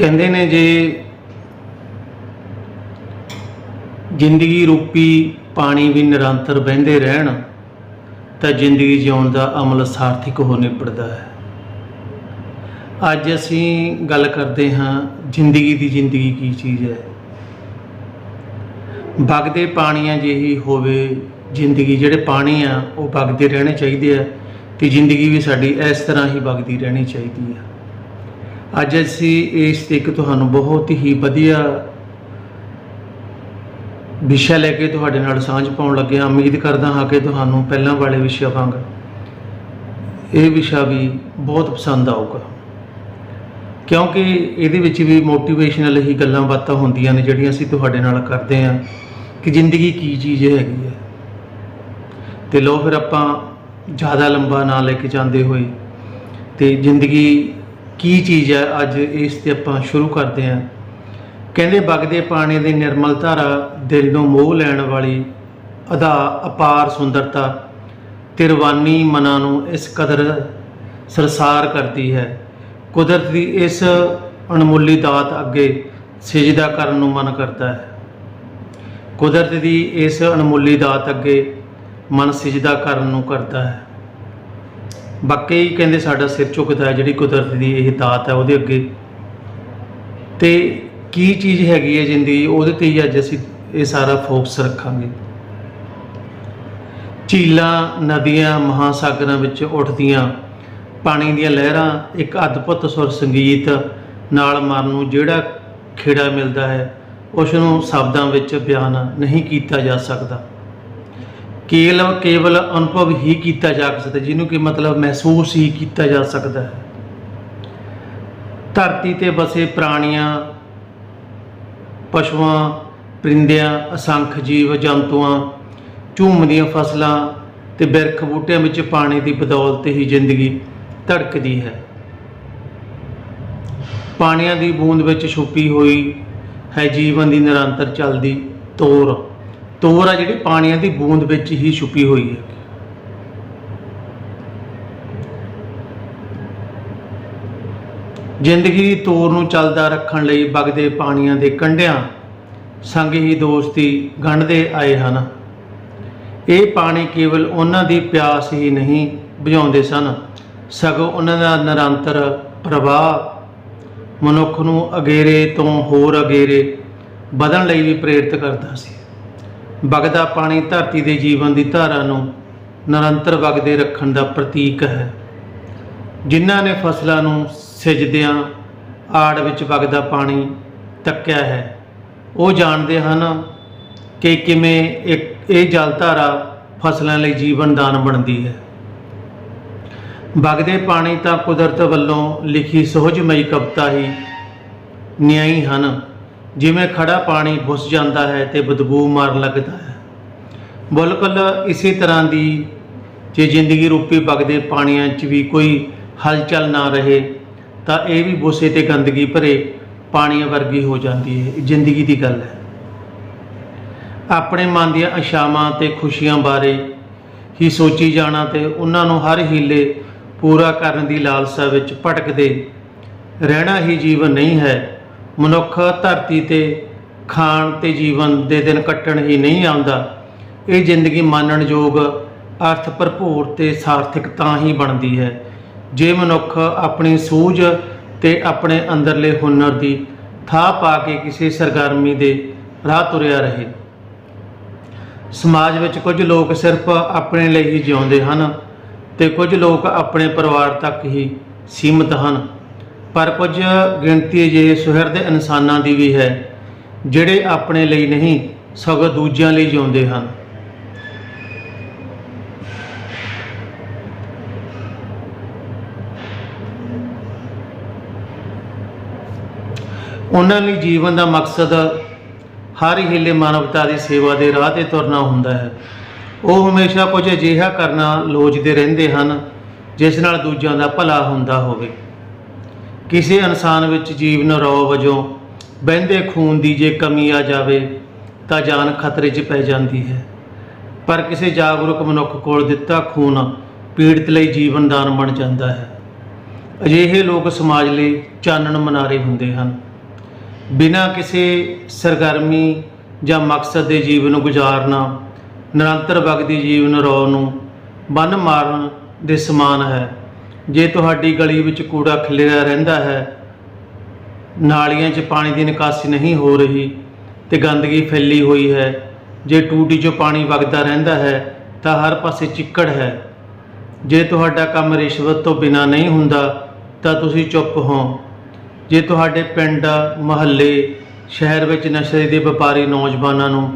ਕਹਿੰਦੇ ਨੇ ਜੇ ਜ਼ਿੰਦਗੀ ਰੂਪੀ ਪਾਣੀ ਵੀ ਨਿਰੰਤਰ ਵਹਿੰਦੇ ਰਹਿਣ, ਤਾਂ ਜ਼ਿੰਦਗੀ ਜਿਉਣ ਦਾ ਅਮਲ ਸਾਰਥਿਕ ਹੋ ਨਿਬੜਦਾ ਹੈ। ਅੱਜ ਅਸੀਂ ਗੱਲ ਕਰਦੇ ਹਾਂ ਜ਼ਿੰਦਗੀ ਦੀ ਜ਼ਿੰਦਗੀ ਕੀ ਚੀਜ਼ ਹੈ। ਵਗਦੇ ਪਾਣੀਆਂ ਜਿਹੀ ਹੋਵੇ ਜ਼ਿੰਦਗੀ, ਜਿਹੜੇ ਪਾਣੀ ਆ ਉਹ ਵਗਦੇ ਰਹਿਣੇ ਚਾਹੀਦੇ ਆ ਤੇ ਜ਼ਿੰਦਗੀ ਵੀ ਸਾਡੀ ਇਸ ਤਰ੍ਹਾਂ ਹੀ ਵਗਦੀ ਰਹਿਣੀ ਚਾਹੀਦੀ ਆ। ਅੱਜ ਅਸੀਂ ਇਸ ਤੇ ਇੱਕ ਤੁਹਾਨੂੰ ਬਹੁਤ ਹੀ ਵਧੀਆ ਵਿਸ਼ਾ ਲੈ ਕੇ ਤੁਹਾਡੇ ਨਾਲ ਸਾਂਝ ਪਾਉਣ ਲੱਗੇ ਹਾਂ। ਉਮੀਦ ਕਰਦਾ ਹਾਂ ਕਿ ਤੁਹਾਨੂੰ ਪਹਿਲਾਂ ਵਾਲੇ ਵਿਸ਼ਾ ਵਾਂਗ ਇਹ ਵਿਸ਼ਾ ਵੀ ਬਹੁਤ ਪਸੰਦ ਆਊਗਾ। ਕਿਉਂਕਿ ਇਹਦੇ ਵਿੱਚ ਵੀ ਮੋਟੀਵੇਸ਼ਨਲ ਹੀ ਗੱਲਾਂ ਬਾਤਾਂ ਹੁੰਦੀਆਂ ਨੇ ਜਿਹੜੀਆਂ ਅਸੀਂ ਤੁਹਾਡੇ ਨਾਲ ਕਰਦੇ ਹਾਂ ਕਿ ਜ਼ਿੰਦਗੀ ਕੀ ਚੀਜ਼ ਹੈਗੀ ਹੈ। ਤੇ ਲੋ ਫਿਰ ਆਪਾਂ ਜ਼ਿਆਦਾ ਲੰਬਾ ਨਾ ਲੈ ਕੇ ਜਾਂਦੇ ਹੋਏ ਤੇ ਜ਼ਿੰਦਗੀ ਕੀ ਚੀਜ਼ ਹੈ? ਅੱਜ ਇਸ ਤੇ ਆਪਾਂ ਸ਼ੁਰੂ ਕਰਦੇ ਹਾਂ। ਕਹਿੰਦੇ ਵਗਦੇ ਪਾਣੀ ਦੀ ਨਿਰਮਲ ਧਾਰਾ ਦਿਲ ਨੂੰ ਮੋਹ ਲੈਣ ਵਾਲੀ ਅਦਾ ਅਪਾਰ ਸੁੰਦਰਤਾ ਤੇ ਰਵਾਨੀ ਮਨਾਂ ਨੂੰ ਇਸ ਕਦਰ ਸਰਸਾਰ ਕਰਦੀ ਹੈ। ਕੁਦਰਤ ਦੀ ਇਸ ਅਣਮੁੱਲੀ ਦਾਤ ਅੱਗੇ ਸਜਦਾ ਕਰਨ ਨੂੰ ਮਨ ਕਰਦਾ ਹੈ। ਕੁਦਰਤ ਦੀ ਇਸ ਅਣਮੁੱਲੀ ਦਾਤ ਅੱਗੇ ਮਨ ਸਜਦਾ ਕਰਨ ਨੂੰ ਕਰਦਾ ਹੈ। ਬਾਕੀ ਕਹਿੰਦੇ ਸਾਡਾ ਸਿਰ ਝੁਕਦਾ ਹੈ, ਜਿਹੜੀ ਕੁਦਰਤ ਦੀ ਇਹ ਦਾਤ ਹੈ ਉਹਦੇ ਅੱਗੇ। ਤੇ ਕੀ ਚੀਜ਼ ਹੈਗੀ ਹੈ ਜ਼ਿੰਦਗੀ ਉਹਦੇ ਤੇ ਹੀ ਅੱਜ ਅਸੀਂ ਇਹ ਸਾਰਾ ਫੋਕਸ ਰੱਖਾਂਗੇ। ਝੀਲਾਂ, ਨਦੀਆਂ, ਮਹਾਸਾਗਰਾਂ ਵਿੱਚ ਉੱਠਦੀਆਂ, ਪਾਣੀ ਦੀਆਂ ਲਹਿਰਾਂ, ਇੱਕ ਅਦਭੁਤ ਸੁਰ ਸੰਗੀਤ ਨਾਲ ਮਨ ਨੂੰ ਜਿਹੜਾ ਖੇੜਾ ਮਿਲਦਾ ਹੈ ਉਸ ਨੂੰ ਸ਼ਬਦਾਂ ਵਿੱਚ ਬਿਆਨ ਨਹੀਂ ਕੀਤਾ ਜਾ ਸਕਦਾ। ਕੇਵਲ ਕੇਵਲ ਅਨੁਭਵ ਹੀ ਕੀਤਾ ਜਾ ਸਕਦਾ, ਜਿਹਨੂੰ ਕਿ ਮਤਲਬ ਮਹਿਸੂਸ ਹੀ ਕੀਤਾ ਜਾ ਸਕਦਾ ਹੈ। ਧਰਤੀ ਤੇ ਬਸੇ ਪ੍ਰਾਣੀਆਂ, ਪਸ਼ੂਆਂ, ਪਰਿੰਦਿਆਂ, ਅਸੰਖ ਜੀਵ ਜੰਤੂਆਂ ਝੂਮਦੀਆਂ ਫਸਲਾਂ ਤੇ ਬਿਰਖ ਬੂਟਿਆਂ ਵਿੱਚ ਪਾਣੀ ਦੀ ਬਦੌਲਤ ਹੀ ਜ਼ਿੰਦਗੀ ਧੜਕਦੀ ਹੈ। ਪਾਣੀਆਂ ਦੀ ਬੂੰਦ ਵਿੱਚ ਛੁਪੀ ਹੋਈ ਹੈ ਜੀਵਨ ਦੀ ਨਿਰੰਤਰ ਚੱਲਦੀ ਤੋਰ। ਤੋਰ ਆ ਜਿਹੜੀ ਪਾਣੀਆਂ ਦੀ ਬੂੰਦ ਵਿੱਚ ਹੀ ਛੁਪੀ ਹੋਈ ਹੈ। ਜ਼ਿੰਦਗੀ ਦੀ ਤੋਰ ਨੂੰ ਚੱਲਦਾ ਰੱਖਣ ਲਈ ਵਗਦੇ ਪਾਣੀਆਂ ਦੇ ਕੰਢਿਆਂ ਸੰਗ ਹੀ ਦੋਸਤੀ ਗੰਢਦੇ ਆਏ ਹਨ। ਇਹ ਪਾਣੀ ਕੇਵਲ ਉਹਨਾਂ ਦੀ ਪਿਆਸ ਹੀ ਨਹੀਂ ਬੁਝਾਉਂਦੇ ਸਨ। ਸਗੋਂ ਉਹਨਾਂ ਦਾ ਨਿਰੰਤਰ ਪ੍ਰਵਾਹ ਮਨੁੱਖ ਨੂੰ ਅਗੇਰੇ ਤੋਂ ਹੋਰ ਅਗੇਰੇ ਵਧਣ ਲਈ ਵੀ ਪ੍ਰੇਰਿਤ ਕਰਦਾ ਸੀ। ਵਗਦਾ ਪਾਣੀ ਧਰਤੀ ਦੇ ਜੀਵਨ ਦੀ ਧਾਰਾ ਨੂੰ ਨਿਰੰਤਰ ਵਗਦੇ ਰੱਖਣ ਦਾ ਪ੍ਰਤੀਕ ਹੈ। ਜਿਨ੍ਹਾਂ ਨੇ ਫਸਲਾਂ ਨੂੰ ਸਿਜਦਿਆਂ ਆੜ ਵਿੱਚ ਵਗਦਾ ਪਾਣੀ ਤੱਕਿਆ ਹੈ, ਉਹ ਜਾਣਦੇ ਹਨ ਕਿ ਕਿਵੇਂ ਇੱਕ ਇਹ ਜਲ ਧਾਰਾ ਫਸਲਾਂ ਲਈ ਜੀਵਨ ਦਾਨ ਬਣਦੀ ਹੈ। ਵਗਦੇ ਪਾਣੀ ਤਾਂ ਕੁਦਰਤ ਵੱਲੋਂ ਲਿਖੀ ਸੁਹਜਮਈ ਕਵਿਤਾ ਹੀ ਨਿਆਈ ਹਨ। ਜਿਵੇਂ ਖੜਾ ਪਾਣੀ ਬੁੱਸ ਜਾਂਦਾ ਹੈ ਤੇ ਬਦਬੂ ਮਾਰਨ ਲੱਗਦਾ ਹੈ। ਬਿਲਕੁਲ ਇਸੇ ਤਰ੍ਹਾਂ ਦੀ ਜੇ ਜ਼ਿੰਦਗੀ ਰੂਪੀ ਵਗਦੇ ਪਾਣੀਆਂ 'ਚ ਵੀ ਕੋਈ ਹਲਚਲ ਨਾ ਰਹੇ, ਤਾਂ ਇਹ ਵੀ ਬੁਸੇ ਤੇ ਗੰਦਗੀ ਭਰੇ ਪਾਣੀਆਂ ਵਰਗੀ ਹੋ ਜਾਂਦੀ ਹੈ। ਜ਼ਿੰਦਗੀ ਦੀ ਗੱਲ ਹੈ। ਆਪਣੇ ਮਨ ਦੀਆਂ ਆਸ਼ਾਵਾਂ ਤੇ ਖੁਸ਼ੀਆਂ ਬਾਰੇ ਹੀ ਸੋਚੀ ਜਾਣਾ ਤੇ ਉਹਨਾਂ ਨੂੰ ਹਰ ਹੀਲੇ ਪੂਰਾ ਕਰਨ ਦੀ ਲਾਲਸਾ ਵਿੱਚ ਭਟਕਦੇ ਰਹਿਣਾ ਹੀ ਜੀਵਨ ਨਹੀਂ ਹੈ। ਮਨੁੱਖ ਧਰਤੀ ਤੇ ਖਾਣ ਤੇ ਜੀਵਨ ਦੇ ਦਿਨ ਕੱਟਣ ਹੀ ਨਹੀਂ ਆਉਂਦਾ। ਇਹ ਜ਼ਿੰਦਗੀ ਮੰਨਣ ਯੋਗ ਅਰਥ ਭਰਪੂਰ ਤੇ ਸਾਰਥਿਕ ਤਾਂ ਹੀ ਬਣਦੀ ਹੈ। ਜੇ ਮਨੁੱਖ ਆਪਣੀ ਸੂਝ ਤੇ ਆਪਣੇ ਅੰਦਰਲੇ ਹੁਨਰ ਦੀ ਥਾਂ ਪਾ ਕੇ ਕਿਸੇ ਸਰਗਰਮੀ ਦੇ ਰਾਹ ਤੁਰਿਆ ਰਹੇ। ਸਮਾਜ ਵਿੱਚ ਕੁਝ ਲੋਕ ਸਿਰਫ ਆਪਣੇ ਲਈ ਹੀ ਜਿਉਂਦੇ ਹਨ ਤੇ ਕੁਝ ਲੋਕ ਆਪਣੇ ਪਰਿਵਾਰ ਤੱਕ ਹੀ ਸੀਮਿਤ ਹਨ। ਪਰ ਕੁਝ ਗਿਣਤੀ ਜੇ ਸੁਹਿਰਦ ਇਨਸਾਨਾਂ ਦੀ ਵੀ ਹੈ, ਜਿਹੜੇ ਆਪਣੇ ਲਈ ਨਹੀਂ, ਸਗੋਂ ਦੂਜਿਆਂ ਲਈ ਜਿਉਂਦੇ ਹਨ। ਉਹਨਾਂ ਲਈ ਜੀਵਨ ਦਾ ਮਕਸਦ ਹਰ ਹੀਲੇ ਮਾਨਵਤਾ ਦੀ ਸੇਵਾ ਦੇ ਰਾਹ ਤੇ ਤੁਰਨਾ ਹੁੰਦਾ ਹੈ। ਉਹ ਹਮੇਸ਼ਾ ਕੁਝ ਅਜਿਹਾ ਕਰਨਾ ਲੋਚਦੇ ਰਹਿੰਦੇ ਹਨ, ਜਿਸ ਨਾਲ ਦੂਜਿਆਂ ਦਾ ਭਲਾ ਹੁੰਦਾ ਹੋਵੇ। ਕਿਸੇ ਇਨਸਾਨ ਵਿੱਚ ਜੀਵਨ ਰੌ ਵਜੋਂ, ਬਹਿੰਦੇ ਖੂਨ ਦੀ ਜੇ ਕਮੀ ਆ ਜਾਵੇ, ਤਾਂ ਜਾਨ ਖਤਰੇ 'ਚ ਪੈ ਜਾਂਦੀ ਹੈ। ਪਰ ਕਿਸੇ ਜਾਗਰੂਕ ਮਨੁੱਖ ਕੋਲ ਦਿੱਤਾ ਖੂਨ ਪੀੜਤ ਲਈ ਜੀਵਨ ਦਾਨ ਬਣ ਜਾਂਦਾ ਹੈ। ਅਜਿਹੇ ਲੋਕ ਸਮਾਜ ਲਈ ਚਾਨਣ ਮਨਾਰੇ ਹੁੰਦੇ ਹਨ। ਬਿਨਾਂ ਕਿਸੇ ਸਰਗਰਮੀ ਜਾਂ ਮਕਸਦ ਦੇ ਜੀਵਨ ਨੂੰ ਗੁਜ਼ਾਰਨਾ, ਨਿਰੰਤਰ ਵਗਦੀ ਜੀਵਨ ਰੋ ਨੂੰ, ਬੰਨ ਮਾਰਨ ਦੇ ਸਮਾਨ ਹੈ। ਜੇ ਤੁਹਾਡੀ ਗਲੀ ਵਿੱਚ ਕੂੜਾ ਖਿਲਰਿਆ ਰਹਿੰਦਾ ਹੈ, ਨਾਲੀਆਂ 'ਚ ਪਾਣੀ ਦੀ ਨਿਕਾਸੀ ਨਹੀਂ ਹੋ ਰਹੀ ਤੇ ਗੰਦਗੀ ਫੈਲੀ ਹੋਈ ਹੈ, ਜੇ ਟੂਟੀ 'ਚੋਂ ਪਾਣੀ ਵਗਦਾ ਰਹਿੰਦਾ ਹੈ, ਤਾਂ ਹਰ ਪਾਸੇ ਚਿੱਕੜ ਹੈ। ਜੇ ਤੁਹਾਡਾ ਕੰਮ ਰਿਸ਼ਵਤ ਤੋਂ ਬਿਨਾ ਨਹੀਂ ਹੁੰਦਾ, ਤਾਂ ਤੁਸੀਂ ਚੁੱਪ ਹੋ। ਜੇ ਤੁਹਾਡੇ ਪਿੰਡ, ਮੁਹੱਲੇ, ਸ਼ਹਿਰ ਵਿੱਚ ਨਸ਼ੇ ਦੇ ਵਪਾਰੀ ਨੌਜਵਾਨਾਂ ਨੂੰ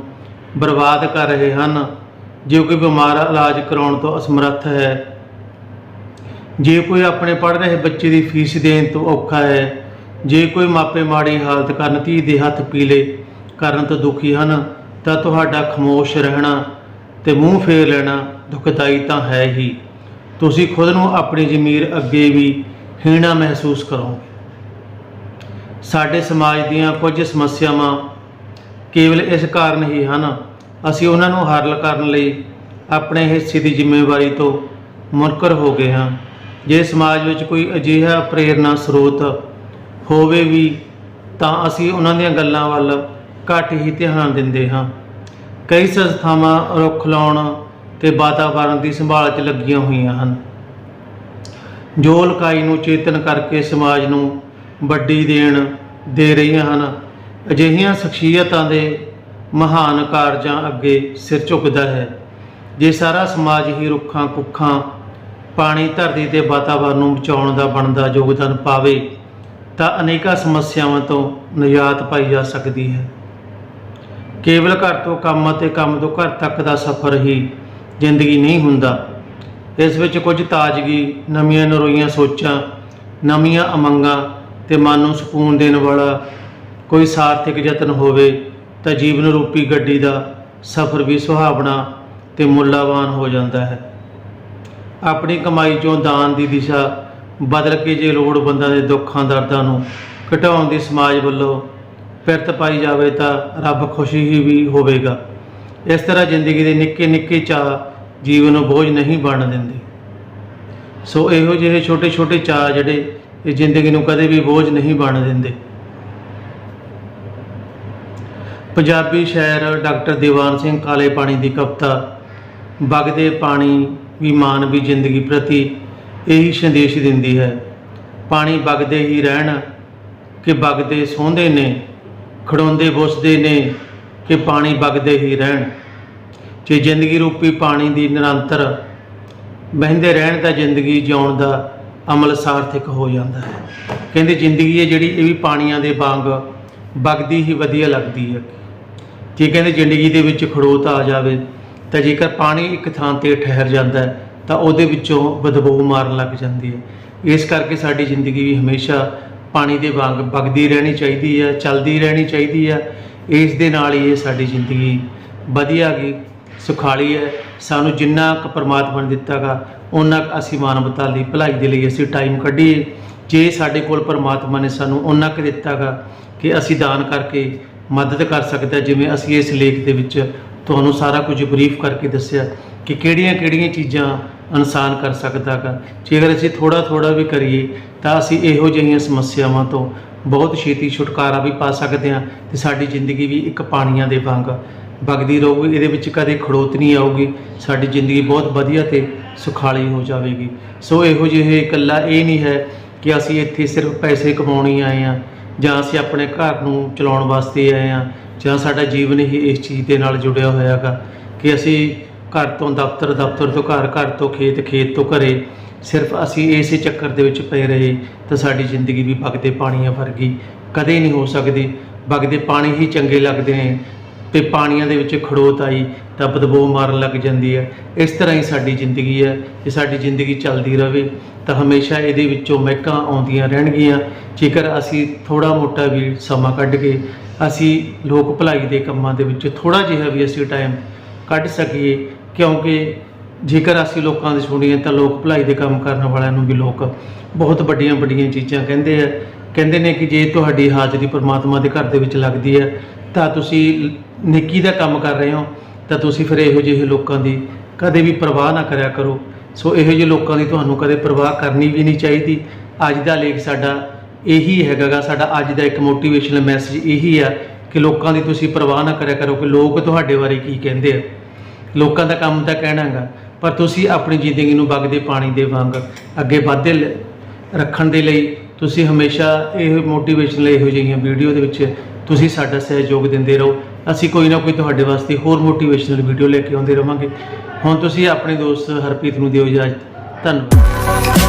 ਬਰਬਾਦ ਕਰ ਰਹੇ ਹਨ, ਜੇ ਕੋਈ ਬਿਮਾਰ ਇਲਾਜ ਕਰਾਉਣ ਤੋਂ ਅਸਮਰੱਥ ਹੈ ਜੇ ਕੋਈ ਆਪਣੇ ਪੜ੍ਹ ਰਹੇ ਬੱਚੇ ਦੀ ਫੀਸ ਦੇਣ ਤੋਂ ਔਖਾ ਹੈ, ਜੇ ਕੋਈ ਮਾਪੇ ਮਾੜੀ ਹਾਲਤ ਕਰਨ, ਧੀ ਦੇ ਹੱਥ ਪੀਲੇ ਕਰਨ ਤੋਂ ਦੁਖੀ ਹਨ, ਤਾਂ ਤੁਹਾਡਾ ਖਾਮੋਸ਼ ਰਹਿਣਾ ਤੇ ਮੂੰਹ ਫੇਰ ਲੈਣਾ ਦੁਖਦਾਈ ਤਾਂ ਹੈ ਹੀ। ਤੁਸੀਂ ਖੁਦ ਨੂੰ ਆਪਣੀ ਜ਼ਮੀਰ ਅੱਗੇ ਵੀ ਹੀਣਾ ਮਹਿਸੂਸ ਕਰੋਗੇ। ਸਾਡੇ ਸਮਾਜ ਦੀਆਂ ਕੁਝ ਸਮੱਸਿਆਵਾਂ ਕੇਵਲ ਇਸ ਕਾਰਨ ਹੀ ਹਨ। ਅਸੀਂ ਉਹਨਾਂ ਨੂੰ ਹੱਲ ਕਰਨ ਲਈ ਆਪਣੇ ਹਿੱਸੇ ਦੀ ਜ਼ਿੰਮੇਵਾਰੀ ਤੋਂ ਮੁਨਕਰ ਹੋ ਗਏ ਹਾਂ। ਜੇ ਸਮਾਜ ਵਿੱਚ ਕੋਈ ਅਜਿਹਾ ਪ੍ਰੇਰਨਾ ਸਰੋਤ ਹੋਵੇ ਵੀ, ਤਾਂ ਅਸੀਂ ਉਹਨਾਂ ਦੀਆਂ ਗੱਲਾਂ ਵੱਲ ਘੱਟ ਹੀ ਧਿਆਨ ਦਿੰਦੇ ਹਾਂ। ਕਈ ਸੰਸਥਾਵਾਂ ਰੁੱਖ ਲਾਉਣ ਤੇ ਵਾਤਾਵਰਣ ਦੀ ਸੰਭਾਲ 'ਚ ਲੱਗੀਆਂ ਹੋਈਆਂ ਹਨ। ਜੋ ਲਕਾਈ ਨੂੰ ਚੇਤਨ ਕਰਕੇ ਸਮਾਜ ਨੂੰ ਵੱਡੀ ਦੇਣ ਦੇ ਰਹੀਆਂ ਹਨ। ਅਜਿਹੀਆਂ ਸ਼ਖਸੀਅਤਾਂ ਦੇ ਮਹਾਨ ਕਾਰਜਾਂ ਅੱਗੇ ਸਿਰ ਝੁਕਦਾ ਹੈ, ਜੇ ਸਾਰਾ ਸਮਾਜ ਹੀ ਰੁੱਖਾਂ ਕੁੱਖਾਂ ਪਾਣੀ ਧਰਤੀ ਤੇ ਵਾਤਾਵਰਣ ਨੂੰ ਬਚਾਉਣ ਦਾ ਬਣਦਾ ਯੋਗਦਾਨ ਪਾਵੇ, ਤਾਂ ਅਨੇਕਾਂ ਸਮੱਸਿਆਵਾਂ ਤੋਂ ਨਿਜਾਤ ਪਾਈ ਜਾ ਸਕਦੀ ਹੈ। ਕੇਵਲ ਘਰ ਤੋਂ ਕੰਮ ਅਤੇ ਕੰਮ ਤੋਂ ਘਰ ਤੱਕ ਦਾ ਸਫ਼ਰ ਹੀ ਜ਼ਿੰਦਗੀ ਨਹੀਂ ਹੁੰਦਾ। ਇਸ ਵਿੱਚ ਕੁਝ ਤਾਜ਼ਗੀ, ਨਵੀਆਂ ਨਰੋਈਆਂ ਸੋਚਾਂ, ਨਵੀਆਂ ਅਮੰਗਾਂ ਤੇ ਮਨ ਨੂੰ ਸਕੂਨ ਦੇਣ ਵਾਲਾ ਕੋਈ ਸਾਰਥਿਕ ਯਤਨ ਹੋਵੇ, ਤਾਂ ਜੀਵਨ ਰੂਪੀ ਗੱਡੀ ਦਾ ਸਫ਼ਰ ਵੀ ਸੁਹਾਵਣਾ ਤੇ ਮੁੱਲਾਵਾਨ ਹੋ ਜਾਂਦਾ ਹੈ। ਆਪਣੀ ਕਮਾਈ ਚੋਂ ਦਾਨ ਦੀ ਦਿਸ਼ਾ ਬਦਲ ਕੇ ਜੇ ਲੋੜਵੰਦਾਂ ਦੇ ਦੁੱਖਾਂ, ਦਰਦਾਂ ਨੂੰ ਘਟਾਉਣ ਦੀ ਸਮਾਜ ਵੱਲੋਂ ਪਿਰਤ ਪਾਈ ਜਾਵੇ ਤਾਂ ਰੱਬ ਖੁਸ਼ੀ ਹੀ ਵੀ ਹੋਵੇਗਾ। ਇਸ ਤਰ੍ਹਾਂ ਜ਼ਿੰਦਗੀ ਦੇ ਨਿੱਕੇ ਨਿੱਕੇ ਚਾਅ ਜੀਵਨ ਨੂੰ ਬੋਝ ਨਹੀਂ ਬਣ ਦਿੰਦੇ। ਸੋ ਇਹੋ ਜਿਹੇ ਛੋਟੇ ਛੋਟੇ ਚਾਅ ਜਿਹੜੇ ਇਹ ਜ਼ਿੰਦਗੀ ਨੂੰ ਕਦੇ ਵੀ ਬੋਝ ਨਹੀਂ ਬਣ ਦਿੰਦੇ। ਪੰਜਾਬੀ ਸ਼ਾਇਰ ਡਾਕਟਰ ਦੀਵਾਨ ਸਿੰਘ ਕਾਲੇ ਪਾਣੀ ਦੀ ਕਵਿਤਾ, ਵਗਦੇ ਪਾਣੀ ਵੀ ਮਾਨਵੀ ਜ਼ਿੰਦਗੀ ਪ੍ਰਤੀ ਇਹੀ ਸੰਦੇਸ਼ ਦਿੰਦੀ ਹੈ। ਪਾਣੀ ਵਗਦੇ ਹੀ ਰਹਿਣ ਕਿ ਵਗਦੇ ਸੌਂਦੇ ਨੇ, ਖੜੋਂਦੇ ਬੁੱਸਦੇ ਨੇ ਕਿ ਪਾਣੀ ਵਗਦੇ ਹੀ ਰਹਿਣ। ਜੇ ਜ਼ਿੰਦਗੀ ਰੂਪੀ ਪਾਣੀ ਦੀ ਨਿਰੰਤਰ ਵਹਿੰਦੇ ਰਹਿਣ ਦਾ ਜ਼ਿੰਦਗੀ ਜਿਉਣ ਦਾ ਅਮਲ ਸਾਰਥਕ ਹੋ ਜਾਂਦਾ ਹੈ। ਕਹਿੰਦੇ ਜ਼ਿੰਦਗੀ ਹੈ ਜਿਹੜੀ ਇਹ ਵੀ ਪਾਣੀਆਂ ਦੇ ਵਾਂਗ ਵਗਦੀ ਹੀ ਵਧੀਆ ਲੱਗਦੀ ਹੈ। ਜੇ ਕਹਿੰਦੇ ਜ਼ਿੰਦਗੀ ਦੇ ਵਿੱਚ ਖੜੋਤ ਆ ਜਾਵੇ ਤਾਂ ਜੇਕਰ ਪਾਣੀ ਇੱਕ ਥਾਂ ਤੇ ਠਹਿਰ ਜਾਂਦਾ ਹੈ, ਤਾਂ ਉਹਦੇ ਵਿੱਚੋਂ ਬਦਬੂ ਮਾਰਨ ਲੱਗ ਜਾਂਦੀ ਹੈ। ਇਸ ਕਰਕੇ ਸਾਡੀ ਜ਼ਿੰਦਗੀ ਵੀ ਹਮੇਸ਼ਾ ਪਾਣੀ ਦੇ ਵਾਂਗ ਵਗਦੀ ਰਹਿਣੀ ਚਾਹੀਦੀ ਹੈ, ਚੱਲਦੀ ਰਹਿਣੀ ਚਾਹੀਦੀ ਹੈ। ਇਸ ਦੇ ਨਾਲ ਹੀ ਇਹ ਸਾਡੀ ਜ਼ਿੰਦਗੀ ਵਧੀਆ ਗਈ, ਸੁਖਾਲੀ ਹੈ। ਸਾਨੂੰ ਜਿੰਨਾ ਕੁ ਪਰਮਾਤਮਾ ਨੇ ਦਿੱਤਾਗਾ ਉਹਨਾਂ ਕੁ ਅਸੀਂ ਮਾਨਵਤਾ ਲਈ, ਭਲਾਈ ਦੇ ਲਈ ਅਸੀਂ ਟਾਈਮ ਕੱਢੀਏ। ਜੇ ਸਾਡੇ ਕੋਲ ਪਰਮਾਤਮਾ ਨੇ ਸਾਨੂੰ ਉਹਨਾਂ ਕੁ ਦਿੱਤਾਗਾ ਕਿ ਅਸੀਂ ਦਾਨ ਕਰਕੇ ਮਦਦ ਕਰ ਸਕਦਾ ਜਿਵੇਂ ਅਸੀਂ ਇਸ ਲੇਖ ਦੇ ਵਿੱਚ ਤੁਹਾਨੂੰ ਸਾਰਾ ਕੁਝ ਬਰੀਫ ਕਰਕੇ ਦੱਸਿਆ ਕਿ ਕਿਹੜੀਆਂ-ਕਿਹੜੀਆਂ ਚੀਜ਼ਾਂ ਇਨਸਾਨ ਕਰ ਸਕਦਾ ਸਕਦਾਗਾ। ਜੇਕਰ ਅਸੀਂ ਥੋੜਾ ਥੋੜਾ ਵੀ ਕਰੀਏ, ਤਾਂ ਅਸੀਂ ਇਹੋ ਜਿਹੀਆਂ ਸਮੱਸਿਆਵਾਂ ਤੋਂ ਬਹੁਤ ਛੇਤੀ ਛੁਟਕਾਰਾ ਵੀ ਪਾ ਸਕਦੇ ਹਾਂ ਤੇ ਸਾਡੀ ਜ਼ਿੰਦਗੀ ਵੀ ਇੱਕ ਪਾਣੀਆਂ ਦੇ ਵਾਂਗ ਵਗਦੀ ਰਹੂਗੀ ਇਹਦੇ ਵਿੱਚ ਕਦੇ ਖੜੋਤ ਨਹੀਂ ਆਊਗੀ, ਸਾਡੀ ਜ਼ਿੰਦਗੀ ਬਹੁਤ ਵਧੀਆ ਤੇ ਸੁਖਾਲੀ ਹੋ ਜਾਵੇਗੀ। ਸੋ ਇਹੋ ਜਿਹੇ ਇਕੱਲਾ ਇਹ ਨਹੀਂ ਹੈ ਕਿ ਅਸੀਂ ਇੱਥੇ ਸਿਰਫ ਪੈਸੇ ਕਮਾਉਣ ਹੀ ਆਏ ਹਾਂ ਜਾਂ ਅਸੀਂ ਆਪਣੇ ਘਰ ਨੂੰ ਚਲਾਉਣ ਵਾਸਤੇ ਆਏ ਹਾਂ। ਜਾਂ ਸਾਡਾ ਜੀਵਨ ਹੀ ਇਸ ਚੀਜ਼ ਦੇ ਨਾਲ ਜੁੜਿਆ ਹੋਇਆ ਹੈਗਾ ਕਿ ਅਸੀਂ ਘਰ ਤੋਂ ਦਫ਼ਤਰ ਦਫ਼ਤਰ ਤੋਂ ਘਰ ਘਰ ਤੋਂ ਖੇਤ ਖੇਤ ਤੋਂ ਘਰੇ ਸਿਰਫ ਅਸੀਂ ਇਸੇ ਚੱਕਰ ਦੇ ਵਿੱਚ ਪਏ ਰਹੇ ਤਾਂ ਸਾਡੀ ਜ਼ਿੰਦਗੀ ਵੀ ਵਗਦੇ ਪਾਣੀਆਂ ਵਰਗੀ ਕਦੇ ਨਹੀਂ ਹੋ ਸਕਦੀ। ਵਗਦੇ ਪਾਣੀ ਹੀ ਚੰਗੇ ਲੱਗਦੇ ਨੇ ਤੇ ਪਾਣੀਆਂ ਦੇ ਵਿੱਚ ਖੜੋਤ ਆਈ ਤਾਂ ਬਦਬੂ ਮਾਰਨ ਲੱਗ ਜਾਂਦੀ ਹੈ। ਇਸ ਤਰ੍ਹਾਂ ਹੀ ਸਾਡੀ ਜ਼ਿੰਦਗੀ ਹੈ। ਜੇ ਸਾਡੀ ਜ਼ਿੰਦਗੀ ਚੱਲਦੀ ਰਹੇ ਤਾਂ ਹਮੇਸ਼ਾ ਇਹਦੇ ਵਿੱਚੋਂ ਮਹਿਕਾਂ ਆਉਂਦੀਆਂ ਰਹਿਣਗੀਆਂ। ਜੇਕਰ ਅਸੀਂ ਥੋੜਾ ਮੋਟਾ ਵੀ ਸਮਾਂ ਕੱਢ ਕੇ ਅਸੀਂ ਲੋਕ ਭਲਾਈ ਦੇ ਕੰਮਾਂ ਦੇ ਵਿੱਚ ਥੋੜਾ ਜਿਹਾ ਵੀ ਅਸੀਂ ਟਾਈਮ ਕੱਢ ਸਕੀਏ, ਕਿਉਂਕਿ ਜੇਕਰ ਅਸੀਂ ਲੋਕਾਂ ਦੀ ਸੁਣੀਏ ਤਾਂ ਲੋਕ ਭਲਾਈ ਦੇ ਕੰਮ ਕਰਨ ਵਾਲਿਆਂ ਨੂੰ ਵੀ ਲੋਕ ਬਹੁਤ ਵੱਡੀਆਂ ਵੱਡੀਆਂ ਚੀਜ਼ਾਂ ਕਹਿੰਦੇ ਆ। ਕਹਿੰਦੇ ਨੇ ਕਿ ਜੇ ਤੁਹਾਡੀ ਹਾਜ਼ਰੀ ਪਰਮਾਤਮਾ ਦੇ ਘਰ ਦੇ ਵਿੱਚ ਲੱਗਦੀ ਹੈ, ਤਾਂ ਤੁਸੀਂ ਨੇਕੀ ਦਾ ਕੰਮ ਕਰ ਰਹੇ ਹੋ, ਤਾਂ ਤੁਸੀਂ ਫਿਰ ਇਹੋ ਜਿਹੇ ਲੋਕਾਂ ਦੀ ਕਦੇ ਵੀ ਪਰਵਾਹ ਨਾ ਕਰਿਆ ਕਰੋ। ਸੋ ਇਹੋ ਜਿਹੇ ਲੋਕਾਂ ਦੀ ਤੁਹਾਨੂੰ ਕਦੇ ਪਰਵਾਹ ਕਰਨੀ ਵੀ ਨਹੀਂ ਚਾਹੀਦੀ। ਅੱਜ ਦਾ ਲੇਖ ਸਾਡਾ ਇਹੀ ਹੈਗਾਗਾ ਸਾਡਾ ਅੱਜ ਦਾ ਇੱਕ ਮੋਟੀਵੇਸ਼ਨਲ ਮੈਸੇਜ ਇਹੀ ਆ ਕਿ ਲੋਕਾਂ ਦੀ ਤੁਸੀਂ ਪਰਵਾਹ ਨਾ ਕਰਿਆ ਕਰੋ ਕਿ ਲੋਕ ਤੁਹਾਡੇ ਬਾਰੇ ਕੀ ਕਹਿੰਦੇ ਆ। ਲੋਕਾਂ ਦਾ ਕੰਮ ਤਾਂ ਕਹਿਣਾਗਾ ਪਰ ਤੁਸੀਂ ਆਪਣੀ ਜ਼ਿੰਦਗੀ ਨੂੰ ਵਗਦੇ ਪਾਣੀ ਦੇ ਵਾਂਗ ਅੱਗੇ ਵਧਦੇ ਰੱਖਣ ਦੇ ਲਈ ਤੁਸੀਂ ਹਮੇਸ਼ਾ ਇਹ ਮੋਟੀਵੇਸ਼ਨਲ ਇਹੋ ਜਿਹੀਆਂ ਵੀਡੀਓ ਦੇ ਵਿੱਚ ਤੁਸੀਂ ਸਾਡਾ ਸਹਿਯੋਗ ਦਿੰਦੇ ਰਹੋ। ਅਸੀਂ ਕੋਈ ਨਾ ਕੋਈ ਤੁਹਾਡੇ ਵਾਸਤੇ ਹੋਰ ਮੋਟੀਵੇਸ਼ਨਲ ਵੀਡੀਓ ਲੈ ਕੇ ਆਉਂਦੇ ਰਵਾਂਗੇ। ਹੁਣ ਤੁਸੀਂ ਆਪਣੇ ਦੋਸਤ ਹਰਪ੍ਰੀਤ ਨੂੰ ਦਿਓ ਇਜਾਜ਼ਤ। ਧੰਨਵਾਦ।